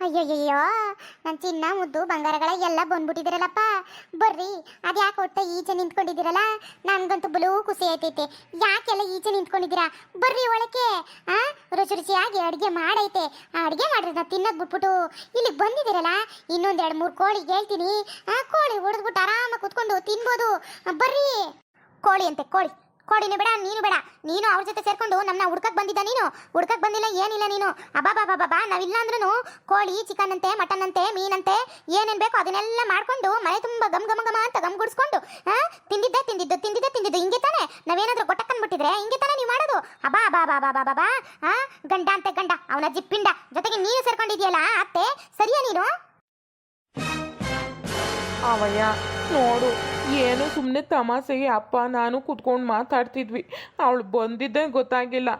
ಅಯ್ಯಯ್ಯೋ ನನ್ನ ಚಿನ್ನ, ಮುದ್ದು, ಬಂಗಾರಗಳ ಎಲ್ಲ ಬಂದ್ಬಿಟ್ಟಿದ್ದೀರಲ್ಲಪ್ಪ ಬರ್ರಿ, ಅದ್ಯಾಕೆ ಒಟ್ಟ ಈಚೆ ನಿಂತ್ಕೊಂಡಿದ್ದೀರಲ್ಲ ನನಗಂತೂ ಬಲೂ ಖುಷಿ ಆಯ್ತೈತೆ. ಯಾಕೆಲ್ಲ ಈಚೆ ನಿಂತ್ಕೊಂಡಿದ್ದೀರಾ? ಬರ್ರಿ ಒಳಕ್ಕೆ, ಆ? ರುಚಿ ರುಚಿಯಾಗಿ ಅಡುಗೆ ಮಾಡೈತೆ. ಆ ಅಡುಗೆ ಮಾಡಿರೋದನ್ನ ತಿನ್ನೋದು ಬಿಟ್ಬಿಟ್ಟು ಇಲ್ಲಿಗೆ ಬಂದಿದ್ದೀರಲ್ಲ? ಇನ್ನೊಂದು ಎರಡು ಮೂರು ಕೋಳಿ ಹೇಳ್ತೀನಿ. ಆ, ಕೋಳಿ ಹೊಡೆದ್ಬಿಟ್ಟು ಆರಾಮಾಗಿ ಕುತ್ಕೊಂಡು ತಿನ್ಬೋದು. ಬರ್ರಿ. ಕೋಳಿ ಅಂತೆ, ಕೋಳಿ. ಕೋಳಿನೂ ಬೇಡ, ನೀನು ಬೇಡ. ನೀನು ಅವ್ರ ಜೊತೆ ಸೇರ್ಕೊಂಡು ನಮ್ಮನ್ನ ಹುಡ್ಕಕ್ ಬಂದಿದ್ದ ನೀನು? ಹುಡ್ಕಕ್ ಬಂದಿಲ್ಲ, ಏನಿಲ್ಲ ನೀನು? ಅಬಾಬಾಬಾಬಾ ನಾವಿಲ್ಲ ಅಂದ್ರೂ ಕೋಳಿ ಚಿಕನ್ ಅಂತೆ ಮಟನ್ ಅಂತೆ ಮೀನಂತೆ ಏನೇನ್ ಬೇಕೋ ಅದನ್ನೆಲ್ಲ ಮಾಡ್ಕೊಂಡು ಮನೆ ತುಂಬಾ ಗಮ್ ಗಮ ಗಮ ಅಂತ ಗಮ್ ಗುಡಿಸ್ಕೊಂಡು ತಿಂದಿದ್ದೆ, ತಿಂದಿದ್ದು ತಿಂದಿದ್ದೆ, ತಿಂದಿದ್ದು. ಹಿಂಗೆ ತಾನೆ? ನಾವೇನಾದ್ರೂ ಗೊಟ್ಟಕ್ಕನ್ಬಿಟ್ಟಿದ್ರೆ ಹಿಂಗೆ ತಾನೆ ನೀವು ಮಾಡೋದು? ಅಬಾ ಬಾ ಬಾ ಬಾ ಬಾ ಬಾ ಬಾ ಗಂಡ ಅಂತೆ, ಗಂಡ, ಅವನ ಜಿಪ್ಪಿಂಡ ಜೊತೆಗೆ ನೀನು ಸೇರ್ಕೊಂಡಿದ್ಯಲ್ಲ ಅತ್ತೆ, ಸರಿಯಾ ನೀನು? ಅವಯ್ಯ, ನೋಡು, ಏನು ಸುಮ್ಮನೆ ತಮಾಸೆಗೆ ಅಪ್ಪ ನಾನು ಕುತ್ಕೊಂಡು ಮಾತಾಡ್ತಿದ್ವಿ. ಅವಳು ಬಂದಿದ್ದೆ ಗೊತ್ತಾಗಿಲ್ಲ.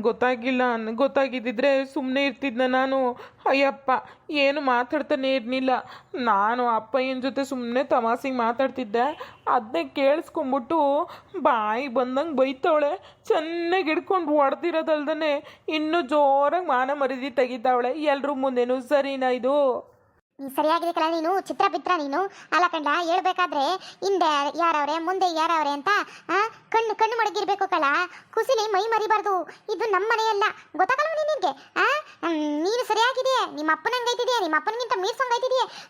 ಗೊತ್ತಾಗಿಲ್ಲ ಗೊತ್ತಾಗಿದ್ದಿದ್ರೆ ಸುಮ್ಮನೆ ಇರ್ತಿದ್ನ ನಾನು. ಅಯ್ಯಪ್ಪ, ಏನು ಮಾತಾಡ್ತಾನೆ ಇರಲಿಲ್ಲ. ನಾನು ಅಪ್ಪಯ್ಯನ ಜೊತೆ ಸುಮ್ಮನೆ ತಮಾಸೆಗೆ ಮಾತಾಡ್ತಿದ್ದೆ. ಅದನ್ನೇ ಕೇಳಿಸ್ಕೊಂಬಿಟ್ಟು ಬಾಯಿ ಬಂದಂಗೆ ಬೈತವಳೆ. ಚೆನ್ನಾಗಿ ಹಿಡ್ಕೊಂಡು ಹೊಡೆದಿರೋದಲ್ದೇ ಇನ್ನೂ ಜೋರಾಗಿ ಮಾನ ಮರಿದಿ ತೆಗಿತಾವಳೆ. ಎಲ್ಲರೂ ಮುಂದೆನೂ ಸರಿನಾ ಇದು? ಸರಿಯಾಗಿದೆ ಕಲ ನೀನು ಚಿತ್ರ ಬಿತ್ರ ನೀನು. ಅಲ್ಲ ಕಂಡ ಹೇಳ್ಬೇಕಾದ್ರೆ ಹಿಂದೆ ಯಾರವ್ರೆ ಮುಂದೆ ಯಾರವ್ರೆ ಅಂತ ಕಣ್ಣು ಕಣ್ಣು ಮಡಗಿರ್ಬೇಕು ಕಲ ಕುಸಿಲಿ ಮೈ ಮರಿಬಾರ್ದು. ಇದು ನಮ್ಮ ಮನೆಯಲ್ಲ. ಗೊತ್ತಾಗಲ್ಲ ನಿನಗೆ? ನೀನು ಸರಿಯಾಗಿದೆಯೇ. ನಿಮ್ಮ ಅಪ್ಪನಂಗೆ ಐತಿದೆಯಾ ನಿಮ್ಮ ಅಪ್ಪನಿಗಿಂತ ಮೀರ್ಸಂಗ್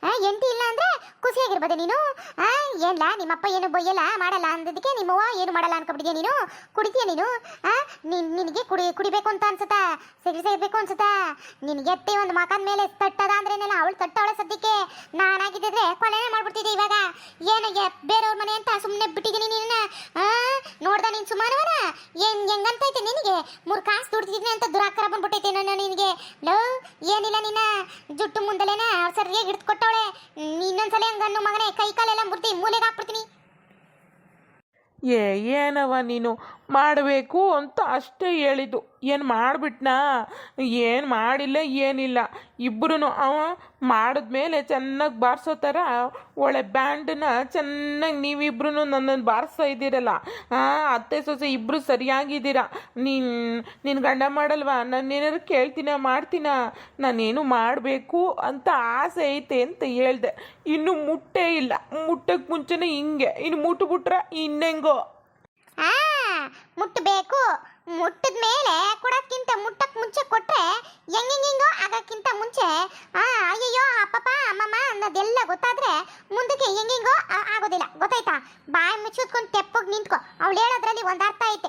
ಆ, ಎಂಟಿ ಇಲ್ಲ ಅಂದ್ರೆ ಖುಷಿಯಾಗಿರ್ಬೋದೆ ನೀನು? ಆ ಏನ್ಲ ನಿಮ್ಮಪ್ಪ ಏನು ಬೊಯ್ಯಲ್ಲ ಮಾಡಲ್ಲ ಅಂದದಕ್ಕೆ ನಿಮ್ಮವ್ವ ಏನು ಮಾಡಲ್ಲ ಅನ್ಕೊಬಿಟ್ಟಿದ್ಯಾ ನೀನು? ಕುಡಿತೀಯ ನೀನು? ಆ ನಿನ್ ನಿನಗೆ ಕುಡಿ ಕುಡಿಬೇಕು ಅಂತ ಅನ್ಸುತ್ತಾ? ಸಿಗರೇಟ್ ಸೇರ್ಬೇಕು ಅನ್ಸುತ್ತಾ? ನಿನಗೆ ಎತ್ತಿ ಒಂದು ಮಕದ ಮೇಲೆ ತಟ್ಟದ ಅಂದ್ರೆ ಅವಳು ತಟ್ಟವಳೆ ಸದ್ಯಕ್ಕೆ ನಾನಾಗಿದ್ದಿದ್ರೆ ಕೊಲೆನೇ ಮಾಡ್ಬಿಡ್ತಿದ್ದೆ ಇವಾಗ. ಏನಾಗ ಬೇರೆಯವ್ರ ಮನೆ ಅಂತ ಸುಮ್ಮನೆ ಬಿಟ್ಟಿದ್ದೀನಿ ನಿನ್ನ ನೋಡ್ದ ನೀನು ಸುಮಾರವನ ಏನ್ ಹೆಂಗಂತೈತೆ ನಿನಗೆ? ಮೂರು ಕಾಸು ದುಡ್ತಿದ್ದೀನಿ ಅಂತ ದುರಾಕಾರ ಬಂದ್ಬಿಟ್ಟೈತೆ ನಾನು ನಿನಗೆ. ಲೋ, ಏನಿಲ್ಲ ನಿನ್ನ ಜುಟ್ಟು ಮುಂದಲೇನ ಸರಿಯಾಗಿ ಹಿಡಿದುಕೊಟ್ಟವಳೆ ಇನ್ನೊಂದ್ಸಲ ಹಂಗನ್ನು ಮಗನೇ ಕೈ ಕಾಲೆಲ್ಲ ಮುರ್ತಿ ಮೂಲೆಗೆ ಹಾಕ್ಬಿಡ್ತೀನಿ. ಏ, ಏನವ ನೀನು? ಮಾಡಬೇಕು ಅಂತ ಅಷ್ಟೇ ಹೇಳಿದ್ದು. ಏನು ಮಾಡಿಬಿಟ್ನಾ? ಏನು ಮಾಡಿಲ್ಲ, ಏನಿಲ್ಲ. ಇಬ್ಬರೂ ಅವ ಮಾಡಿದ್ಮೇಲೆ ಚೆನ್ನಾಗಿ ಬಾರಿಸೋ ಥರ ಒಳ್ಳೆ ಬ್ಯಾಂಡನ್ನ ಚೆನ್ನಾಗಿ ನೀವಿಬ್ರು ನನ್ನನ್ನು ಬಾರಿಸ್ತಾ ಇದ್ದೀರಲ್ಲ. ಅತ್ತೆ ಸೊಸೆ ಇಬ್ಬರು ಸರಿಯಾಗಿದ್ದೀರ? ನೀನು ನಿನ್ನ ಗಂಡ ಮಾಡಲ್ವಾ? ನಾನು ಏನಾದ್ರು ಕೇಳ್ತೀನ, ಮಾಡ್ತೀನ? ನಾನೇನು ಮಾಡಬೇಕು ಅಂತ ಆಸೆ ಐತೆ ಅಂತ ಹೇಳ್ದೆ. ಇನ್ನು ಮುಟ್ಟೇ ಇಲ್ಲ. ಮುಟ್ಟಕ್ಕೆ ಮುಂಚೆನೇ ಹಿಂಗೆ. ಇನ್ನು ಮುಟ್ಟುಬಿಟ್ರೆ ಇನ್ನೆಂಗೋ? ಮುಟ್ಟಬೇಕು ಮುಟ್ಟಿದ ಮೇಲೆ ಕೊಡೋಕ್ಕಿಂತ ಮುಟ್ಟಕ್ ಮುಂಚೆ ಕೊಟ್ರೆ ಹೆಂಗೆಂಗೆಂಗೋ ಆಗಕ್ಕಿಂತ ಮುಂಚೆ, ಆ, ಅಯ್ಯಯ್ಯೋ ಅಪ್ಪಪ್ಪ ಅಮ್ಮಮ್ಮ ಅನ್ನೋದೆಲ್ಲ ಗೊತ್ತಾದ್ರೆ ಮುಂದಕ್ಕೆ ಹೆಂಗೆಂಗೋ ಆಗೋದಿಲ್ಲ. ಗೊತ್ತಾಯ್ತಾ? ಬಾಯಿ ಮುಚ್ಚಿದ್ಕೊಂಡು ತೆಪ್ಪಗೆ ನಿಂತ್ಕೊ. ಅವಳು ಹೇಳೋದ್ರಲ್ಲಿ ಒಂದು ಅರ್ಥ ಐತೆ.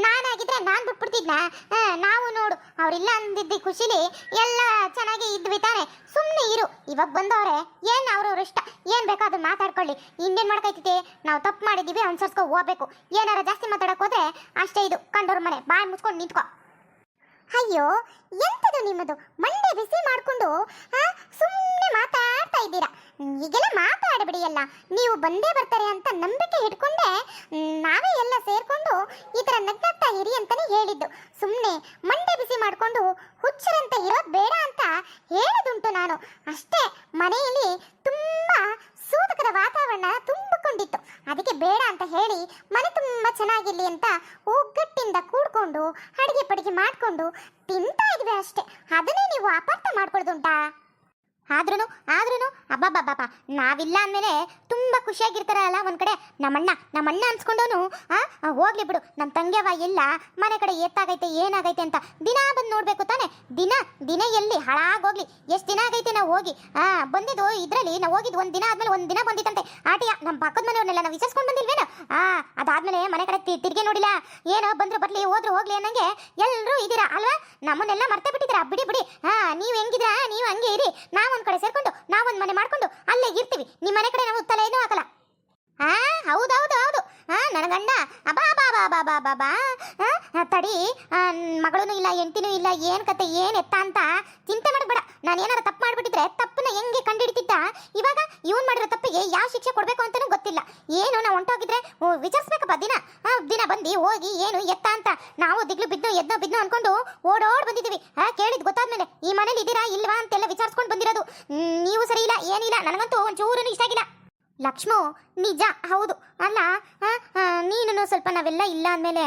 ನಾನಾಗಿದ್ರೆ ನಾನು ಬಿಟ್ಬಿಡ್ತಿದ್ನ? ಹಾ, ನಾವು ನೋಡು. ಅವರಿಲ್ಲ ಅಂದಿದ್ದ ಖುಷಿಲಿ ಎಲ್ಲ ಚೆನ್ನಾಗಿ ಇದ್ವಿ ತಾನೆ ಇರು ಇವಾಗ ಬಂದವ್ರೆ, ಏನು ಅವ್ರವ್ರ ಇಷ್ಟ? ಏನು ಬೇಕೋ ಅದನ್ನ ಮಾತಾಡ್ಕೊಳ್ಳಿ. ಇನ್ನೇನು ಮಾಡ್ಕೈತಿದ್ದೆ? ನಾವು ತಪ್ಪು ಮಾಡಿದ್ದೀವಿ ಅನ್ಸರ್ಸ್ಕೊ ಹೋಗ್ಬೇಕು. ಏನಾರ ಜಾಸ್ತಿ ಮಾತಾಡಕ್ ಹೋದ್ರೆ ಅಷ್ಟೇ ಇದು, ಕಂಡವ್ರ ಮನೆ. ಬಾಯಿ ಮುಚ್ಕೊಂಡು ನಿಂತ್ಕೊ. ಅಯ್ಯೋ, ಎಂತದು ನಿಮ್ಮದು? ಮಂಡೆ ಬಿಸಿ ಮಾಡ್ಕೊಂಡು ಸುಮ್ಮನೆ ಮಾತಾಡ್ತಾ ಇದ್ದೀರಾ? ಈಗೆಲ್ಲ ಮಾತಾಡಬಿಡಿ ಎಲ್ಲ ನೀವು ಬಂದೇ ಬರ್ತಾರೆ ಅಂತ ನಂಬಿಕೆ ಇಟ್ಕೊಂಡೆ ನಾವೇ ಎಲ್ಲ ಸೇರ್ಕೊಂಡು ಈ ಥರ ನಗ್ನಗ್ತಾ ಇರಿ ಅಂತಾನೆ ಹೇಳಿದ್ದು. ಸುಮ್ಮನೆ ಮಂಡೆ ಬಿಸಿ ಮಾಡ್ಕೊಂಡು ಹುಚ್ಚರಂತೆ ಇರೋದು ಬೇಡ ಅಂತ ಹೇಳೋದುಂಟು ನಾನು. ಅಷ್ಟೇ, ಮನೆಯಲ್ಲಿ ತುಂಬಾ ಸೂತಕದ ವಾತಾವರಣ ತುಂಬಿಕೊಂಡಿತ್ತು. ಅದಕ್ಕೆ ಬೇಡ ಅಂತ ಹೇಳಿ ಮನೆ ತುಂಬ ಚೆನ್ನಾಗಿರ್ಲಿ ಅಂತ ಒಗ್ಗಟ್ಟಿಂದ ಕೂಡ್ಕೊಂಡು ಅಡಿಗೆ ಪಡಿಗೆ ಮಾಡಿಕೊಂಡು ತಿಂತಾ ಇದ್ವಿ ಅಷ್ಟೇ. ಅದನ್ನೇ ನೀವು ಅಪಾರ್ಥ ಮಾಡ್ಕೊಳ್ದುಂಟಾ ಆದ್ರೂ ಆದ್ರೂ ಅಬ್ಬಬ್ಬಬ್ಬ ನಾವಿಲ್ಲ ಅಂದಮೇಲೆ ತುಂಬ ಖುಷಿಯಾಗಿರ್ತಾರಲ್ಲ ಒಂದು ಕಡೆ. ನಮ್ಮಣ್ಣ ನಮ್ಮಣ್ಣ ಅನ್ಸ್ಕೊಂಡವನು ಹೋಗ್ಲಿ ಬಿಡು. ನಮ್ಮ ತಂಗ್ಯವ ಇಲ್ಲ, ಮನೆ ಕಡೆ ಎತ್ತಾಗೈತೆ, ಏನಾಗೈತೆ ಅಂತ ದಿನ ಬಂದು ನೋಡ್ಬೇಕು ತಾನೆ. ದಿನ ದಿನ ಎಲ್ಲಿ? ಹಾಳಾಗೋಗ್ಲಿ ಎಷ್ಟು ದಿನ ಆಗೈತೆ ನಾವು ಹೋಗಿ? ಆ, ಬಂದಿದ್ದು ಇದರಲ್ಲಿ, ನಾವು ಹೋಗಿದ್ದು ಒಂದು ದಿನ ಆದ್ಮೇಲೆ ಒಂದು ದಿನ ಬಂದಿತ್ತಂತೆ. ಆಟಿಯ ನಮ್ಮ ಪಕ್ಕದ ಮನೆಯವ್ರನ್ನೆಲ್ಲ ನಾವು ವಿಚಾರಿಸ್ಕೊಂಡು ಬಂದಿಲ್ವೇನೋ? ಆ, ಅದಾದ್ಮೇಲೆ ಮನೆ ಕಡೆ ತಿರ್ಗಿ ನೋಡಿಲ್ಲ. ಏನೋ ಬಂದ್ರು, ಬರ್ಲಿ, ಹೋದ್ರು, ಹೋಗ್ಲಿ ಅನ್ನಂಗೆ ಎಲ್ಲರೂ ಇದ್ದೀರಾ ಅಲ್ವಾ? ನಮ್ಮನ್ನೆಲ್ಲ ಮರ್ತೆ ಬಿಟ್ಟಿದ್ದೀರಾ? ಬಿಡಿ ಬಿಡಿ. ಹಾ ನೀವು ಹೆಂಗಿದ್ರಾ ನೀವು ಹಂಗೆ ಇರಿ. ನಾವೊಂದ್ ಕಡೆ ಸೇರ್ಕೊಂಡು ನಾವೊಂದ್ ಮನೆ ಮಾಡ್ಕೊಂಡು ಅಲ್ಲೇ ಇರ್ತೀವಿ ನಿಮ್ಮ ಮನೆ ಕಡೆ ನಾವು ತಲೆ ಏನೂ ಹಾಕಲ್ಲ ಹಾ ಹೌದೌದು ಹೌದು ಹಾ ನನ್ನ ಗಂಡ ಅಬಾ ಬಾ ಬಾ ಬಾ ಬಾ ಬಾ ಬಾ ತಡಿ ಮಗಳೂ ಇಲ್ಲ, ಹೆಂಡತಿನೂ ಇಲ್ಲ, ಏನ್ ಕತೆ, ಏನ್ ಎತ್ತ ಅಂತ ಚಿಂತೆ ಮಾಡಬೇಡ. ನಾನು ಏನಾರು ತಪ್ಪು ಮಾಡ್ಬಿಟ್ಟಿದ್ರೆ ತಪ್ಪನ್ನ ಹೆಂಗೆ ಕಂಡುಹಿಡಿತಿದ್ದ? ಇವಾಗ ಇವನ್ ಮಾಡಿರೋ ತಪ್ಪಿಗೆ ಯಾವ ಶಿಕ್ಷೆ ಕೊಡ್ಬೇಕು ಅಂತಾನೂ ಗೊತ್ತಿಲ್ಲ. ಏನು ನಾವು ಹೊಂಟೋಗಿದ್ರೆ ವಿಚಾರಿಸ್ಬೇಕಪ್ಪ ದಿನ. ದಿನ ಬಂದು ಹೋಗಿ ಏನು ಎತ್ತ ಅಂತ ನಾವು ದಿಗ್ಲು ಬಿದ್ದು ಎದ್ದೋ ಬಿದ್ನೋ ಅನ್ಕೊಂಡು ಓಡೋಡ್ ಬಂದಿದ್ದೀವಿ. ಹಾ ಕೇಳಿದ್ ಗೊತ್ತಾದ್ಮೇಲೆ, ಈ ಮನೇಲಿ ಇದ್ದೀರಾ ಇಲ್ವಾ ಅಂತೆಲ್ಲ ವಿಚಾರಿಸ್ಕೊಂಡು ಬಂದಿರೋದು. ನೀವು ಸರಿ ಇಲ್ಲ, ಏನಿಲ್ಲ, ನನಗಂತೂ ಒಂಚೂರು ಇಷ್ಟ ಆಗಿಲ್ಲ. ಲಕ್ಷ್ಮು, ನಿಜ, ಹೌದು. ಅಲ್ಲ ನೀನು ಸ್ವಲ್ಪ ನಾವೆಲ್ಲ ಇಲ್ಲ ಅಂದಮೇಲೆ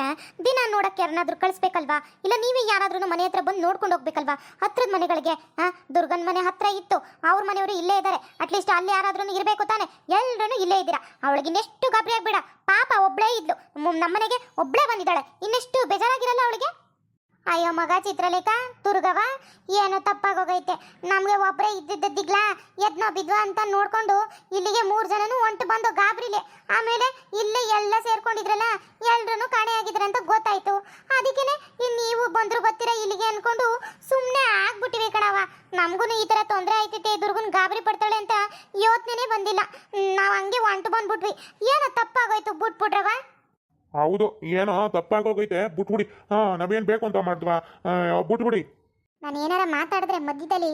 ದಿನ ನೋಡಕ್ಕೆ ಯಾರನ್ನಾದ್ರೂ ಕಳಿಸ್ಬೇಕಲ್ವಾ? ಇಲ್ಲ ನೀವೇ ಯಾರಾದ್ರೂ ಮನೆ ಹತ್ರ ಬಂದು ನೋಡ್ಕೊಂಡು ಹೋಗ್ಬೇಕಲ್ವಾ? ಹತ್ರದ ಮನೆಗಳಿಗೆ ದುರ್ಗನ ಮನೆ ಹತ್ರ ಇತ್ತು. ಅವ್ರ ಮನೆಯವರು ಇಲ್ಲೇ ಇದ್ದಾರೆ ಅಟ್ಲೀಸ್ಟ್ ಅಲ್ಲಿ ಯಾರಾದ್ರೂ ಇರಬೇಕು ತಾನೆ. ಎಲ್ಲರೂ ಇಲ್ಲೇ ಇದ್ದೀರಾ? ಅವಳಿಗೆ ಇನ್ನೆಷ್ಟು ಗಾಬರಿ ಆಗ್ಬೇಡ. ಪಾಪ ಒಬ್ಳೇ ಇದ್ಲು. ನಮ್ಮ ಮನೆಗೆ ಒಬ್ಳೇ ಬಂದಿದ್ದಾಳೆ. ಇನ್ನೆಷ್ಟು ಬೇಜಾರಾಗಿರಲ್ಲ ಅವಳಿಗೆ? ಅಯ್ಯೋ ಮಗ ಚಿತ್ರಲೇಖ ದುರ್ಗವ ಏನೋ ತಪ್ಪಾಗೋಗೈತೆ. ನಮಗೆ ಒಬ್ಬರೇ ಇದ್ದಿದ್ದಿಗ್ಲಾ ಎದ್ನೋ ಬಿದ್ವಾ ಅಂತ ನೋಡ್ಕೊಂಡು ಇಲ್ಲಿಗೆ ಮೂರು ಜನನು ಒಂಟು ಬಂದು ಗಾಬ್ರಿಲೆ. ಆಮೇಲೆ ಇಲ್ಲಿ ಎಲ್ಲ ಸೇರ್ಕೊಂಡಿದ್ರಲ್ಲ ಎಲ್ಲರೂ ಕಾಣೆಯಾಗಿದ್ರೆ ಅಂತ ಗೊತ್ತಾಯ್ತು. ಅದಕ್ಕೇನೆ ಇನ್ನು ನೀವು ಬಂದ್ರು ಗೊತ್ತಿರ ಇಲ್ಲಿಗೆ ಅನ್ಕೊಂಡು ಸುಮ್ಮನೆ ಆಗ್ಬಿಟ್ಟಿವಿ ಕಣವ ನಮಗೂ ಈ ಥರ ತೊಂದರೆ ಆಯ್ತೈತೆ ದುರ್ಗನ್ ಗಾಬರಿ ಪಡ್ತಾಳೆ ಅಂತ ಯೋಚನೆ ಬಂದಿಲ್ಲ. ನಾವು ಹಂಗೆ ಒಂಟು ಬಂದ್ಬಿಟ್ವಿ. ಹೌದು, ಏನೋ ತಪ್ಪಾಗೋಗೈತೆ. ಬಿಟ್ಬಿಡಿ. ಹಾ, ನಾವೇನ್ ಬೇಕು ಅಂತ ಮಾಡಿದ್ವಾ? ಬಿಟ್ಬಿಡಿ. ನಾನು ಏನಾರ ಮಾತಾಡಿದ್ರೆ ಮಧ್ಯದಲ್ಲಿ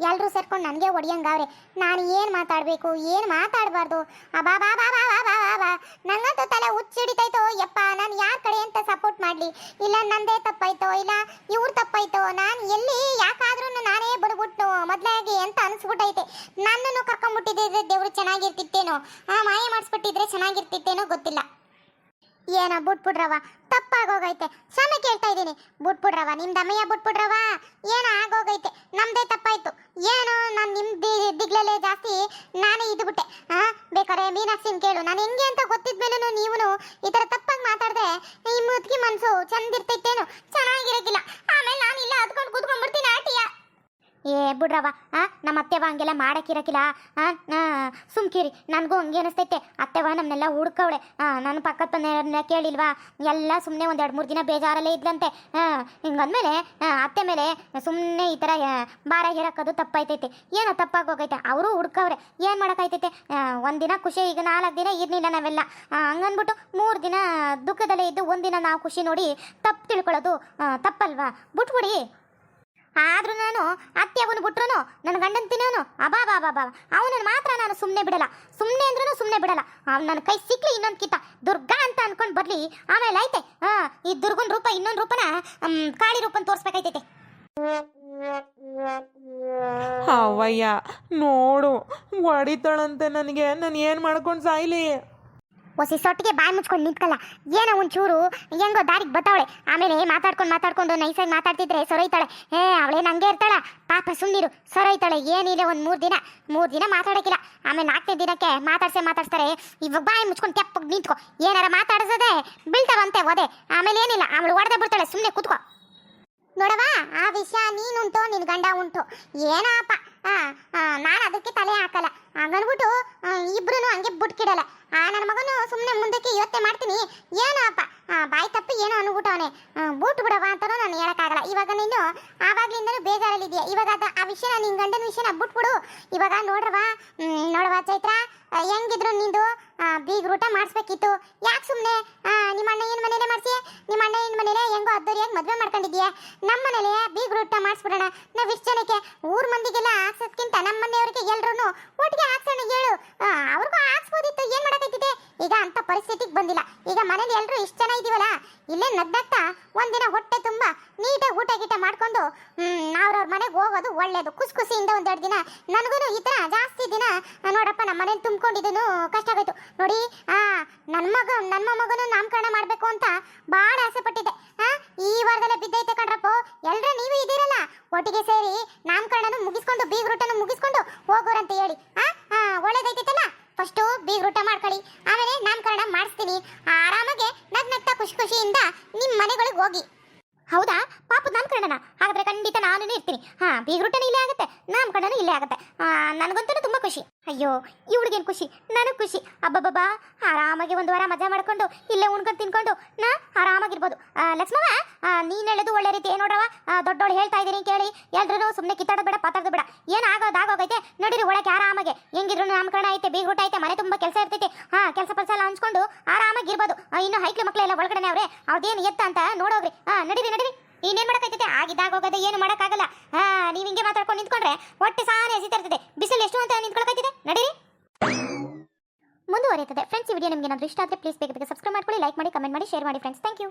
ಎಲ್ಲರೂ ಸೇರ್ಕೊಂಡು ನನಗೆ ಹೊಡಿಯಂಗಾವ್ರೆ ನಾನು ಏನು ಮಾತಾಡಬೇಕು? ಏನು ಮಾತಾಡಬಾರ್ದು? ಅಬಾ ಬಾ ಬಾ ಬಾ ಬಾ ಬಾ ಬಾ ಬಾ ನಂಗಂತೂ ತಲೆ ಹುಚ್ಚಿಡಿತೈತೋ ಯಪ್ಪ, ನಾನು ಯಾರ ಕಡೆ ಅಂತ ಸಪೋರ್ಟ್ ಮಾಡಲಿ? ಇಲ್ಲ, ನಂದೇ ತಪ್ಪಾಯ್ತೋ? ಇಲ್ಲ, ಇವ್ರ ತಪ್ಪಾಯ್ತೋ? ನಾನು ಎಲ್ಲಿ ಯಾಕಾದ್ರೂ ನಾನೇ ಬಿಡ್ಬಿಟ್ಟು ಮೊದಲಾಗಿ ಅಂತ ಅನಿಸ್ಬಿಟ್ಟೈತೆ. ನನ್ನನ್ನು ಕರ್ಕೊಂಡ್ಬಿಟ್ಟಿದ್ರೆ ದೇವರು ಚೆನ್ನಾಗಿರ್ತಿತ್ತೇನೋ? ಆ, ಮಾಯ ಮಾಡಿಸ್ಬಿಟ್ಟಿದ್ರೆ ಚೆನ್ನಾಗಿರ್ತಿತ್ತೇನೋ ಗೊತ್ತಿಲ್ಲ. ಏನೋ ಬಿಟ್ಬಿಡ್ರವ ತಪ್ಪಾಗೋಗೈತೆ. ಕ್ಷಮೆ ಕೇಳ್ತಾ ಇದ್ದೀನಿ. ಬಿಟ್ಬಿಡ್ರವ ನಿಮ್ದು ಅಮ್ಮಯ್ಯ ಬಿಟ್ಬಿಡ್ರವ ಏನೋ ಆಗೋಗೈತೆ? ನಮ್ದೇ ತಪ್ಪಾಯ್ತು. ಏನೋ ನಾನು ನಿಮ್ಮ ದಿಗ್ಲಲ್ಲೇ ಜಾಸ್ತಿ ನಾನೇ ಇದ್ಬಿಟ್ಟೆ. ಹಾ ಬೇಕಾದ್ರೆ ಮೀನಾಕ್ಷಿನ ಕೇಳು. ನಾನು ಹೆಂಗೆ ಅಂತ ಗೊತ್ತಿದ್ಮೇಲೂ ನೀವು ಈ ಥರ ತಪ್ಪಾಗಿ ಮಾತಾಡಿದೆ ಈ ಮುದ್ಕಿ ಮನಸ್ಸು ಚಂದಿರ್ತೈತೇನು? ಚೆನ್ನಾಗಿರಕ್ಕಿಲ್ಲ ಆಮೇಲೆ ನಾನು ಇಲ್ಲ ಹತ್ಕೊಂಡು ಕೂತ್ಕೊಂಡ್ಬಿಡ್ತೀನಿ ಆಟಿಯ ಏ ಬಿಡ್ರವ ಆ, ನಮ್ಮ ಅತ್ತೆವ ಹಂಗೆಲ್ಲ ಮಾಡಕ್ಕಿರಕ್ಕಿಲ್ಲ. ಆ ಸುಮ್ಕಿರಿ, ನನಗೂ ಹಂಗೆ ಅನಿಸ್ತೈತೆ. ಅತ್ತೆವ ನಮ್ಮನ್ನೆಲ್ಲ ಹುಡ್ಕವಳೆ. ನನ್ನ ಪಕ್ಕದ ಮನೆಯವ್ರನ್ನ ಕೇಳಿಲ್ವಾ? ಎಲ್ಲ ಸುಮ್ಮನೆ ಒಂದು ಎರಡು ಮೂರು ದಿನ ಬೇಜಾರಲ್ಲೇ ಇದ್ಲಂತೆ. ಹಿಂಗಂದ್ಮೇಲೆ ಅತ್ತೆ ಮೇಲೆ ಸುಮ್ಮನೆ ಈ ಥರ ಭಾರ ತಪ್ಪಾಯ್ತೈತೆ. ಏನು ಏನೋ ತಪ್ಪಾಗೋಗೈತೆ. ಅವರು ಹುಡ್ಕವ್ರೆ. ಏನು ಮಾಡೋಕ್ಕಾಯ್ತೈತೆ? ಒಂದಿನ ಖುಷಿ, ಈಗ ನಾಲ್ಕು ದಿನ ಇರಲಿಲ್ಲ ನಾವೆಲ್ಲ. ಹಂಗನ್ಬಿಟ್ಟು ಮೂರು ದಿನ ದುಃಖದಲ್ಲೇ ಇದ್ದು ಒಂದಿನ ನಾವು ಖುಷಿ ನೋಡಿ ತಪ್ಪು ತಿಳ್ಕೊಳ್ಳೋದು ತಪ್ಪಲ್ವಾ? ಬಿಟ್ಬಿಡಿ. ಆದ್ರೂ ನಾನು ಅತ್ತೆ ಅವನು ಬಿಟ್ರು ನನ್ನ ಗಂಡನ್ ತಿನ್ನೋನು, ಅಬಾ, ಬಾ ಬಾ ಬಾ ಅವನನ್ನು ಮಾತ್ರ ನಾನು ಸುಮ್ಮನೆ ಬಿಡಲ್ಲ. ಸುಮ್ಮನೆ ಅಂದ್ರೂ ಸುಮ್ಮನೆ ಬಿಡಲ್ಲ. ಅವ್ನು ನನ್ನ ಕೈ ಸಿಕ್ಲಿ ಇನ್ನೊಂದು ಕಿತ್ತ ದುರ್ಗಾ ಅಂತ ಅನ್ಕೊಂಡು ಬರ್ಲಿ. ಆಮೇಲೆ ಐತೆ ಹಾ ಈ ದುರ್ಗನ್ ರೂಪ, ಇನ್ನೊಂದು ರೂಪನ ಕಾಳಿ ರೂಪನ ತೋರಿಸ್ಬೇಕಾಯ್ತೈತೆ. ಅವಯ್ಯ ನೋಡು, ಹೊಡಿತಾಳಂತೆ ನನಗೆ. ನಾನು ಏನು ಮಾಡ್ಕೊಂಡು ಸಾಯ್ಲಿ? ಹೊಸಿ ಸೊಟ್ಟಿಗೆ ಬಾಯಿ ಮುಚ್ಕೊಂಡು ನಿಂತ್ಕಲ್ಲ, ಏನೋ ಒಂಚೂರು ಹೆಂಗೋ ದಾರಿಗೆ ಬತ್ತಾವಳೆ. ಆಮೇಲೆ ಮಾತಾಡ್ಕೊಂಡು ಮಾತಾಡ್ಕೊಂಡು ನೈಸಾಗಿ ಮಾತಾಡ್ತಿದ್ರೆ ಸೊರೈತಾಳೆ. ಏ ಅವಳೇ ನಂಗೆ ಇರ್ತಾಳ. ಪಾಪ ಸುಮ್ಮನಿರು ಸೊರೈತಾಳೆ ಏನಿಲ್ಲ ಒಂದು ಮೂರು ದಿನ. ಮೂರು ದಿನ ಮಾತಾಡೋಕ್ಕಿಲ್ಲ. ಆಮೇಲೆ ನಾಲ್ಕನೇ ದಿನಕ್ಕೆ ಮಾತಾಡ್ಸೆ ಮಾತಾಡ್ತಾರೆ ಇವಾಗ ಬಾಯಿ ಮುಚ್ಕೊಂಡು ತೆಪ್ಪಗೆ ನಿಂತ್ಕೊ. ಏನಾರ ಮಾತಾಡ್ಸದೆ, ಬೀಳ್ತಾವಂತೆ ಓದೆ ಆಮೇಲೆ ಏನಿಲ್ಲ ಆಮೇಲೆ ಹೊಡೆದ ಬಿಡ್ತಾಳೆ. ಸುಮ್ಮನೆ ಕೂತ್ಕೋ. ನೋಡವಾ ಆ ವಿಷಯ ನೀನುಂಟು, ನಿನ್ ಗಂಡ ಉಂಟು. ಏನಪ್ಪ ನಾನು ಅದಕ್ಕೆ ತಲೆ ಹಾಕಲ್ಲ. ಹಂಗನ್ಬಿಟ್ಟು ಇಬ್ರು ಹಂಗೆ ಬಿಟ್ಕಿಡಲ್ಲ. ಆ ನನ್ನ ಮಗನು ಸುಮ್ಮನೆ ಮುಂದಕ್ಕೆ ಯೋಚನೆ ಮಾಡ್ತೀನಿ. ಏನೋ ಅಪ್ಪ ಬಾಯಿ ತಪ್ಪಿ ಏನೋ ಅನ್ಬಿಟ್ಟವನೆ. ಬೂಟ್ ಬಿಡವ ಅಂತಾನೂ ನಾನು ಹೇಳಕ್ಕಾಗಲ್ಲ. ಇವಾಗ ನೀನು ಆವಾಗ್ಲಿಂದನೂ ಬೇಜಾರಲ್ಲಿದೆಯಾ ಇವಾಗ ಅದು ಆ ವಿಷಯ ನಿನ್ನ ಗಂಡನ ವಿಷಯನ ಬಿಟ್ಬಿಡು. ಇವಾಗ ನೋಡ್ರವ ನೋಡವಾ ಚೈತ್ರ ಹೆಂಗಿದ್ರು ನಿಂದು? ಆ, ಬೀಗ್ ಊಟ ಮಾಡಿಸ್ಬೇಕಿತ್ತು. ಯಾಕೆ ಸುಮ್ಮನೆ ನಿಮ್ಮ ಅಣ್ಣ ಏನು ಮನೇಲೆ ಮಾಡ್ಸಿ? ನಿಮ್ಮ ಅಣ್ಣ ಏನು ಮನೇಲೆ ಅದ್ದೂರಿಯಾಗಿ ಮದ್ವೆ ಮಾಡ್ಕೊಂಡಿದ್ಯಾ ನಮ್ಮ ಮನೇಲಿ ಬೀಗ್ ಊಟ ಮಾಡಿಸ್ಬಿಡೋಣ. ನಾವು ಇಷ್ಟು ಜನಕ್ಕೆ ಊರ್ ಮಂದಿಗೆಲ್ಲ ಹಾಕ್ಸೋದ್ಕಿಂತ ನಮ್ಮ ಮನೆಯವ್ರಿಗೆ ಎಲ್ಲರೂ ಒಟ್ಟಿಗೆ ಹಾಕ್ಸೋಣ ಹೇಳು. ಅವ್ರಿಗೂ ಹಾಕ್ಸ್ಬೋದಿತ್ತು. ಏನ್ ಮಾಡಕೈತಿದೆ ಈಗ ಅಂತ ಪರಿಸ್ಥಿತಿಗೆ ಬಂದಿಲ್ಲ. ಈಗ ಮನೇಲಿ ಎಲ್ಲರೂ ಇಷ್ಟು ಜನ ಇದೀವಲ್ಲ, ಇಲ್ಲೇ ನಗ್ನಗ್ತಾ ಒಂದಿನ ಹೊಟ್ಟೆ ತುಂಬಾ ನೀಟಾಗಿ ಊಟ ಗೀಟ ಮಾಡ್ಕೊಂಡು ಅವ್ರವ್ರ ಮನೆಗೆ ಹೋಗೋದು ಒಳ್ಳೇದು. ಖುಷಿ ಖುಷಿಯಿಂದ ಒಂದೆರಡು ದಿನ. ನನಗೂ ಈ ಥರ ಜಾಸ್ತಿ ದಿನ ನೋಡಪ್ಪ ನಮ್ಮ ಮನೇಲಿ ತುಂಬ್ಕೊಂಡಿದ್ದನು ಕಷ್ಟ ಆಗೋಯ್ತು. ನೋಡಿ, ಆ ನನ್ನ ಮಗ, ನನ್ನ ಮಗನೂ ನಾಮಕರಣ ಮಾಡಬೇಕು ಅಂತ ಭಾಳ ಆಸೆ ಪಟ್ಟಿದ್ದೆ. ಈ ವಾರದಲ್ಲೇ ಬಿದ್ದೈತೆ ಕಣ್ರಪ್ಪ. ಎಲ್ಲರೂ ನೀವು ಇದ್ದೀರಲ್ಲ. ಒಟ್ಟಿಗೆ ಸೇರಿ ನಾಮಕರಣನು ಮುಗಿಸ್ಕೊಂಡು ಬೀಗ್ರೂಟನ್ನು ಮುಗಿಸ್ಕೊಂಡು ಹೋಗೋರಂತ ಹೇಳಿ. ಒಳ್ಳೇದೈತೈತಲ್ಲ ಫಸ್ಟು ಬೀಗ್ ಊಟ ಮಾಡ್ಕೊಳ್ಳಿ. ಆಮೇಲೆ ನಾಮಕರಣ ಮಾಡಿಸ್ತೀನಿ. ಆರಾಮಾಗೆ ನಗ್ ನಗ್ತಾ ಖುಷಿ ಖುಷಿಯಿಂದ ನಿಮ್ಮ ಮನೆಗಳಿಗೆ ಹೋಗಿ. ಹೌದಾ? ಪಾಪದ ನಾಮಕರಣನ ಹಾಗಾದ್ರೆ ಖಂಡಿತ ನಾನು ಇರ್ತೀನಿ. ಹಾ ಬೀಗ್ರೂಟನೇ ಇಲ್ಲೇ ಆಗುತ್ತೆ. ನಾಮಕರಣನೂ ಇಲ್ಲೇ ಆಗುತ್ತೆ. ನನಗಂತೂ ತುಂಬಾ ಖುಷಿ. ಅಯ್ಯೋ ಈ ಹುಡುಗೇನು ಖುಷಿ ನನಗೆ ಖುಷಿ. ಅಬ್ಬಬ್ಬಾ ಆರಾಮಾಗಿ ಒಂದು ವಾರ ಮಜಾ ಮಾಡ್ಕೊಂಡು ಇಲ್ಲೇ ಉಣ್ಕೊಂಡು ತಿನ್ಕೊಂಡು ನಾ ಆರಾಮಾಗಿರ್ಬೋದು. ಆ, ನೀನು ಹೇಳೋದು ಒಳ್ಳೆ ರೀತಿ ಏನು ನೋಡ್ರವ ಆ, ದೊಡ್ಡೋಳು ಹೇಳ್ತಾ ಇದ್ದೀನಿ ಕೇಳಿ. ಎಲ್ಲರೂ ಸುಮ್ಮನೆ ಕಿತ್ತಾಡೋದು ಬೇಡ ಪಾತಾಡೋದು ಬೇಡ. ಏನ್ ಆಗೋದು ಆಗೋಗೈತೆ? ನೋಡಿರಿ ಒಳಗೆ ಆರಾಮಾಗೆ. ಹೆಂಗಿದ್ರು ನಾಮಕರಣ ಐತೆ ಬೀಗ್ರೂಟ ಐತೆ ಮನೆ ತುಂಬಾ ಕೆಲಸ ಇರ್ತೈತೆ. ಹಾ ಕೆಲಸ ಪಲ್ಸ ಎಲ್ಲ ಹಂಚ್ಕೊಂಡು ಆರಾಮಾಗಿರ್ಬೋದು. ಇನ್ನು ಹೈಕ್ಳು ಮಕ್ಕಳೆಲ್ಲ ಒಳಗಡೆ ಅವ್ರೆ. ಅವ್ರದ್ದೇನು ಎತ್ತ ಅಂತ ನೋಡೋಗ್ರಿ. ಹಾಂ ನಡೀರಿ ನಡೀರಿ. ಇನ್ನೇನ್ ಮಾಡಕೈತೈತೆ ಆಗಿದ್ದಾಗೋಗದೆ ಏನು ಮಾಡೋಕ್ಕಾಗಲ್ಲ. ಹಾ, ನೀವ್ ಹಿಂಗೆ ಮಾತಾಡ್ಕೊಂಡು ನಿಂತ್ಕೊಂಡ್ರೆ ಹೊಟ್ಟೆ ಸಾನೆ ಎಸಿತಾ ಇರ್ತದೆ ಬಿಸಿಲು ಎಷ್ಟು ಅಂತ ನಿಂತ್ಕೊಳಕೈತಿದೆ ನಡೀರಿ. ಮುಂದುವರಿಯುತ್ತದೆ. ಫ್ರೆಂಡ್ಸ್ ಈ ವಿಡಿಯೋ ನಿಮಗೆ ಏನಾದರೂ ಇಷ್ಟ ಆದ್ರೆ ಪ್ಲೀಸ್ ಬೇಗ ಬೇಗ ಸಬ್ಸ್ಕ್ರೈಬ್ ಮಾಡ್ಕೊಳ್ಳಿ ಲೈಕ್ ಮಾಡಿ ಕಮೆಂಟ್ ಮಾಡಿ ಶೇರ್ ಮಾಡಿ ಫ್ರೆಂಡ್ಸ್ ಥ್ಯಾಂಕ್ ಯು